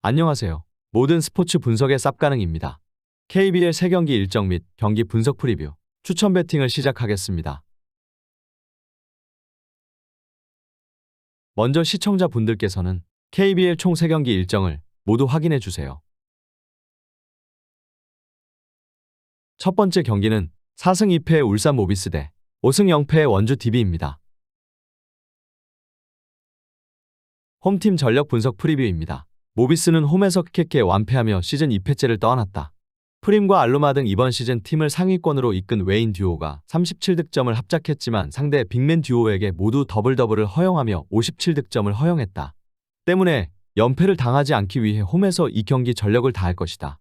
안녕하세요. 모든 스포츠 분석의 쌉가능입니다. KBL 3경기 일정 및 경기 분석 프리뷰, 추천 배팅을 시작하겠습니다. 먼저 시청자분들께서는 KBL 총 3경기 일정을 모두 확인해 주세요. 첫 번째 경기는 4승 2패의 울산 모비스 대 5승 0패의 원주 DB입니다. 홈팀 전력 분석 프리뷰입니다. 모비스는 홈에서 크게 완패하며 시즌 2패째를 떠안았다. 프림과 알로마 등 이번 시즌 팀을 상위권으로 이끈 웨인 듀오가 37득점을 합작했지만 상대 빅맨 듀오에게 모두 더블 더블을 허용하며 57득점을 허용했다. 때문에 연패를 당하지 않기 위해 홈에서 이 경기 전력을 다할 것이다.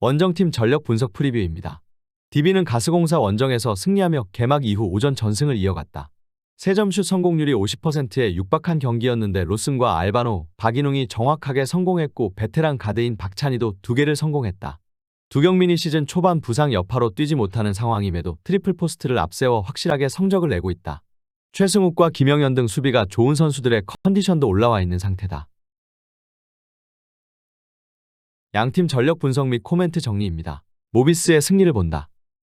원정팀 전력 분석 프리뷰입니다. DB는 가스공사 원정에서 승리하며 개막 이후 오전 전승을 이어갔다. 3점슛 성공률이 50%에 육박한 경기였는데 로슨과 알바노, 박인웅이 정확하게 성공했고 베테랑 가드인 박찬희도 두 개를 성공했다. 두경민이 시즌 초반 부상 여파로 뛰지 못하는 상황임에도 트리플 포스트를 앞세워 확실하게 성적을 내고 있다. 최승욱과 김영현 등 수비가 좋은 선수들의 컨디션도 올라와 있는 상태다. 양팀 전력 분석 및 코멘트 정리입니다. 모비스의 승리를 본다.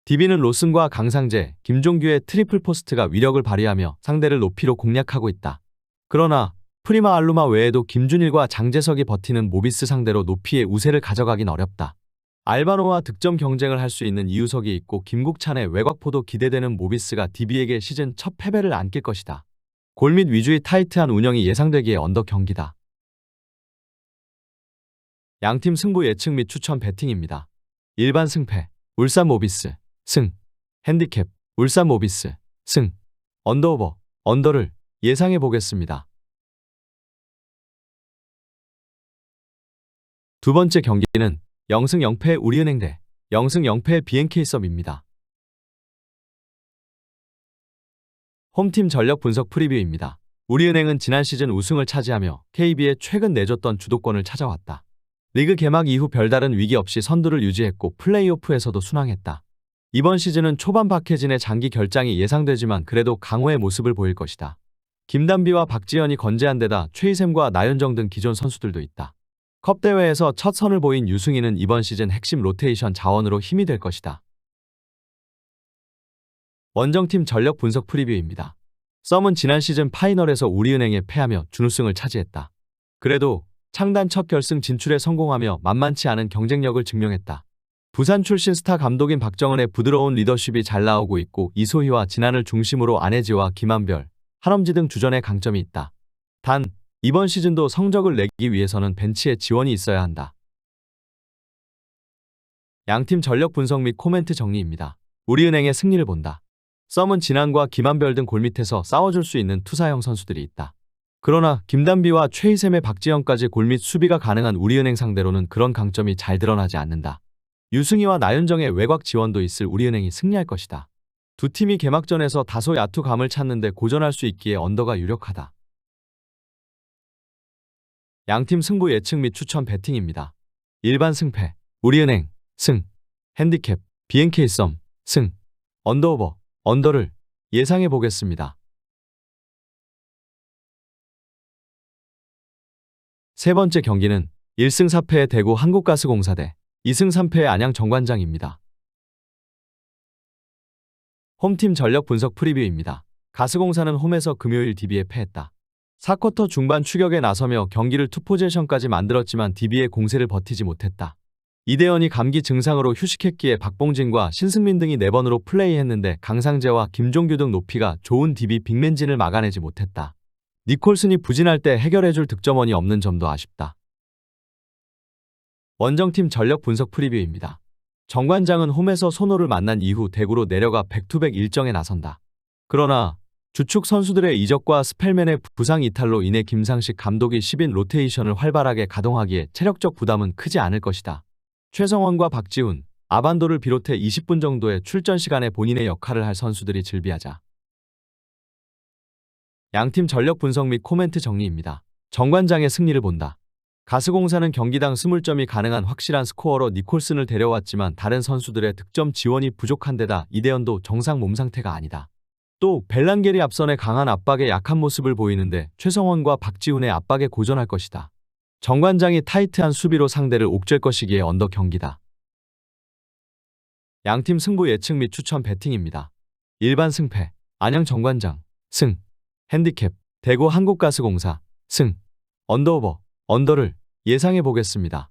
DB는 로슨과 강상재, 김종규의 트리플 포스트가 위력을 발휘하며 상대를 높이로 공략하고 있다. 그러나 프리마 알루마 외에도 김준일과 장재석이 버티는 모비스 상대로 높이의 우세를 가져가긴 어렵다. 알바노와 득점 경쟁을 할 수 있는 이우석이 있고 김국찬의 외곽포도 기대되는 모비스가 DB에게 시즌 첫 패배를 안길 것이다. 골밑 위주의 타이트한 운영이 예상되기에 언더 경기다. 양팀 승부 예측 및 추천 배팅입니다. 일반 승패, 울산 모비스, 승, 핸디캡, 울산 모비스, 승, 언더오버, 언더를 예상해 보겠습니다. 두 번째 경기는 0승 0패 우리은행 대 0승 0패 BNK썸입니다. 홈팀 전력 분석 프리뷰입니다. 우리은행은 지난 시즌 우승을 차지하며 KB에 최근 내줬던 주도권을 찾아왔다. 리그 개막 이후 별다른 위기 없이 선두를 유지했고 플레이오프에서도 순항했다. 이번 시즌은 초반 박해진의 장기 결장이 예상되지만 그래도 강호의 모습을 보일 것이다. 김단비와 박지현이 건재한 데다 최희샘과 나윤정 등 기존 선수들도 있다. 컵 대회에서 첫 선을 보인 유승희는 이번 시즌 핵심 로테이션 자원으로 힘이 될 것이다. 원정팀 전력 분석 프리뷰입니다. 썸은 지난 시즌 파이널에서 우리은행에 패하며 준우승을 차지했다. 그래도 창단 첫 결승 진출에 성공하며 만만치 않은 경쟁력을 증명했다. 부산 출신 스타 감독인 박정은의 부드러운 리더십이 잘 나오고 있고 이소희와 진한을 중심으로 안혜지와 김한별, 한엄지 등 주전에 강점이 있다. 단, 이번 시즌도 성적을 내기 위해서는 벤치에 지원이 있어야 한다. 양팀 전력 분석 및 코멘트 정리입니다. 우리은행의 승리를 본다. 썸은 진한과 김한별 등 골밑에서 싸워줄 수 있는 투사형 선수들이 있다. 그러나 김단비와 최희샘의 박지현까지 골밑 수비가 가능한 우리은행 상대로는 그런 강점이 잘 드러나지 않는다. 유승희와 나윤정의 외곽 지원도 있을 우리은행이 승리할 것이다. 두 팀이 개막전에서 다소 야투감을 찾는데 고전할 수 있기에 언더가 유력하다. 양팀 승부 예측 및 추천 배팅입니다. 일반 승패, 우리은행, 승, 핸디캡, BNK 썸, 승, 언더오버, 언더를 예상해 보겠습니다. 세 번째 경기는 1승 4패의 대구 한국가스공사 대 2승 3패의 안양 정관장입니다. 홈팀 전력 분석 프리뷰입니다. 가스공사는 홈에서 금요일 DB에 패했다. 4쿼터 중반 추격에 나서며 경기를 투포제션까지 만들었지만 DB의 공세를 버티지 못했다. 이대현이 감기 증상으로 휴식했기에 박봉진과 신승민 등이 4번으로 플레이했는데 강상재와 김종규 등 높이가 좋은 DB 빅맨진을 막아내지 못했다. 니콜슨이 부진할 때 해결해줄 득점원이 없는 점도 아쉽다. 원정팀 전력 분석 프리뷰입니다. 정관장은 홈에서 손호를 만난 이후 대구로 내려가 백투백 일정에 나선다. 그러나 주축 선수들의 이적과 스펠맨의 부상 이탈로 인해 김상식 감독이 10인 로테이션을 활발하게 가동하기에 체력적 부담은 크지 않을 것이다. 최성원과 박지훈, 아반도를 비롯해 20분 정도의 출전 시간에 본인의 역할을 할 선수들이 즐비하자. 양팀 전력 분석 및 코멘트 정리입니다. 정관장의 승리를 본다. 가스공사는 경기당 20점이 가능한 확실한 스코어로 니콜슨을 데려왔지만 다른 선수들의 득점 지원이 부족한 데다 이대현도 정상 몸 상태가 아니다. 또 벨란게리 앞선의 강한 압박에 약한 모습을 보이는데 최성원과 박지훈의 압박에 고전할 것이다. 정관장이 타이트한 수비로 상대를 옥죄 것이기에 언더 경기다. 양팀 승부 예측 및 추천 배팅입니다. 일반 승패, 안양 정관장, 승, 핸디캡, 대구 한국가스공사, 승, 언더오버, 언더를 예상해 보겠습니다.